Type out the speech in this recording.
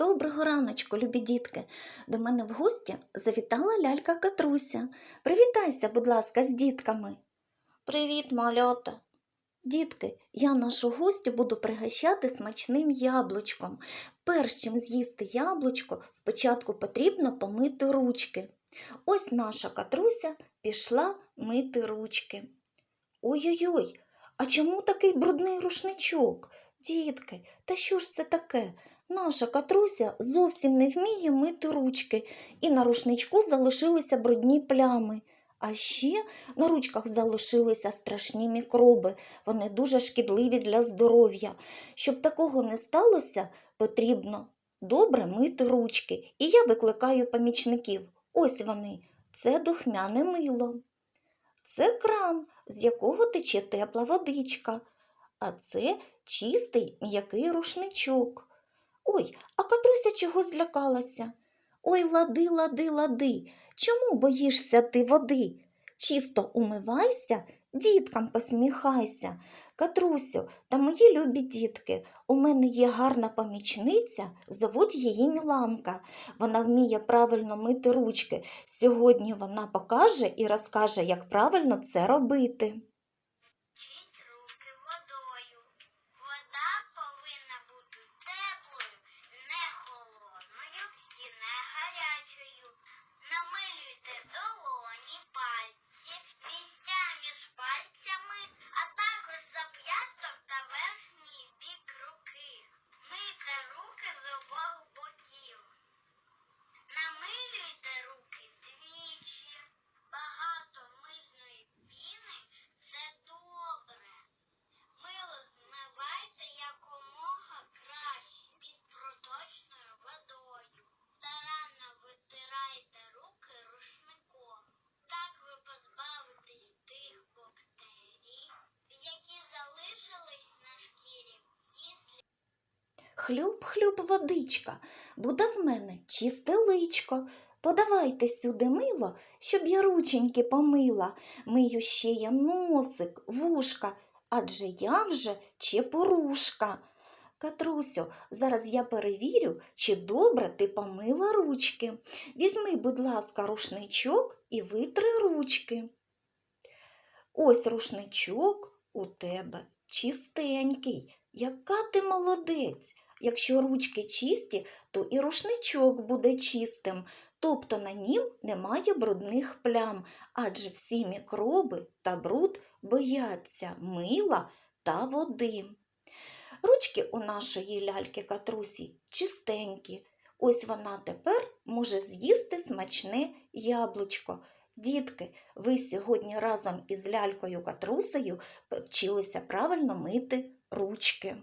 Доброго раночку, любі дітки. До мене в гості завітала лялька Катруся. Привітайся, будь ласка, з дітками. Привіт, малята. Дітки, я нашу гостю буду пригощати смачним яблучком. Перш чим з'їсти яблучко, спочатку потрібно помити ручки. Ось наша Катруся пішла мити ручки. Ой-ой-ой, а чому такий брудний рушничок? Дітки, та що ж це таке? Наша Катруся зовсім не вміє мити ручки, і на рушничку залишилися брудні плями. А ще на ручках залишилися страшні мікроби. Вони дуже шкідливі для здоров'я. Щоб такого не сталося, потрібно добре мити ручки. І я викликаю помічників. Ось вони. Це духмяне мило. Це кран, з якого тече тепла водичка. А це чистий м'який рушничок. Ой, а Катруся чогось злякалася. Ой, лади, лади, лади, чому боїшся ти води? Чисто умивайся, діткам посміхайся. Катрусю та мої любі дітки, у мене є гарна помічниця, зовуть її Міланка. Вона вміє правильно мити ручки. Сьогодні вона покаже і розкаже, як правильно це робити. Хлюб-хлюб водичка, буде в мене чисте личко. Подавайте сюди мило, щоб я рученьки помила. Мию ще я носик, вушка, адже я вже чепурушка. Катрусю, зараз я перевірю, чи добре ти помила ручки. Візьми, будь ласка, рушничок і витри ручки. Ось рушничок у тебе чистенький. Яка ти молодець! Якщо ручки чисті, то і рушничок буде чистим, тобто на нім немає брудних плям, адже всі мікроби та бруд бояться мила та води. Ручки у нашої ляльки Катрусі чистенькі. Ось вона тепер може з'їсти смачне яблучко. Дітки, ви сьогодні разом із лялькою Катрусею вчилися правильно мити ручки.